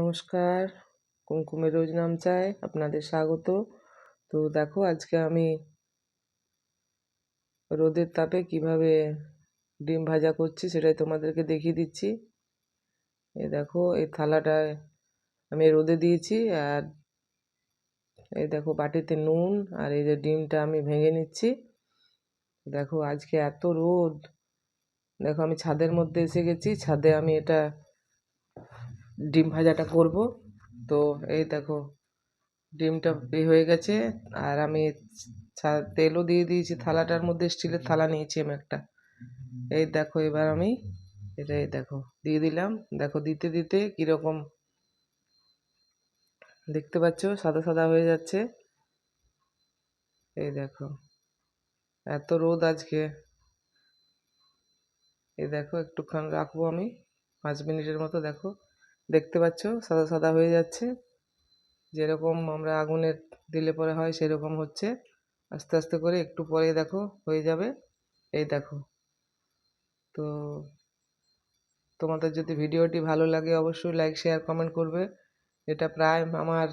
নমস্কার কুমকুমের রোজ নাম চায়, আপনাদের স্বাগত। তো দেখো, আজকে আমি রোদের তাপে কীভাবে ডিম ভাজা করছি সেটাই তোমাদেরকে দেখিয়ে দিচ্ছি। এই দেখো, এই থালাটায় আমি রোদে দিয়েছি, আর এই দেখো, বাটিতে নুন আর এই যে ডিমটা আমি ভেঙে নিচ্ছি। দেখো, আজকে এত রোদ। দেখো, আমি ছাদের মধ্যে এসে গেছি, ছাদে আমি এটা ডিম ভাজাটা করব। তো এই দেখো, ডিমটা হয়ে গেছে। আর আমি তেলও দিয়ে দিয়েছি, থালাটার মধ্যে স্টিলের থালা নিয়েছি আমি একটা। এই দেখো, এবার আমি এটা এই দেখো, দিয়ে দিলাম। দেখো, দিতে দিতে কীরকম দেখতে পাচ্ছ? সাদা সাদা হয়ে যাচ্ছে। এই দেখো, এত রোদ আজকে। এই দেখো একটুক্ষণ রাখব আমি, পাঁচ মিনিটের মতো দেখো। দেখতে পাচ্ছ, সাদা সাদা হয়ে যাচ্ছে। যেরকম আমরা আগুনের দিলে পরে হয়, সেরকম হচ্ছে। আস্তে আস্তে করে একটু পরে দেখো, হয়ে যাবে। এই দেখো। তো তোমাদের যদি ভিডিওটি ভালো লাগে, অবশ্যই লাইক শেয়ার কমেন্ট করবে। এটা প্রায় আমার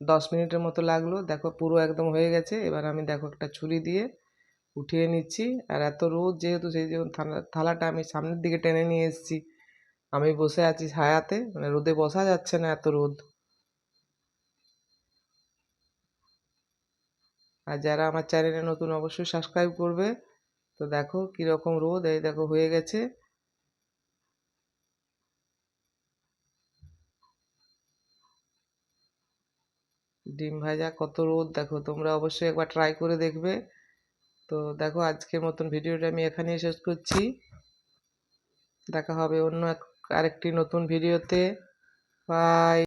দশ মিনিটের মতো লাগল। দেখো, পুরো একদম হয়ে গেছে। এবার আমি দেখো একটা ছুরি দিয়ে উঠিয়ে নিচ্ছি। আর এত রোদ যেহেতু, সেই জন্য থালাটা আমি সামনের দিকে টেনে নিয়ে এসেছি। আমি বসে আছি ছায়াতে মানে রোদে বসা যাচ্ছে না এত রোদ। আর যারা আমার চ্যানেলে নতুন অবশ্যই সাবস্ক্রাইব করবে। তো দেখো কীরকম রোদ, এই দেখো হয়ে গেছে। ডিম ভাজা কত রোদ, দেখো তোমরা অবশ্যই একবার ট্রাই করে দেখবে। তো দেখো আজকের মতন ভিডিওটা আমি এখানেই শেষ করছি। দেখা হবে অন্য এক আরেকটি নতুন ভিডিওতে। বাই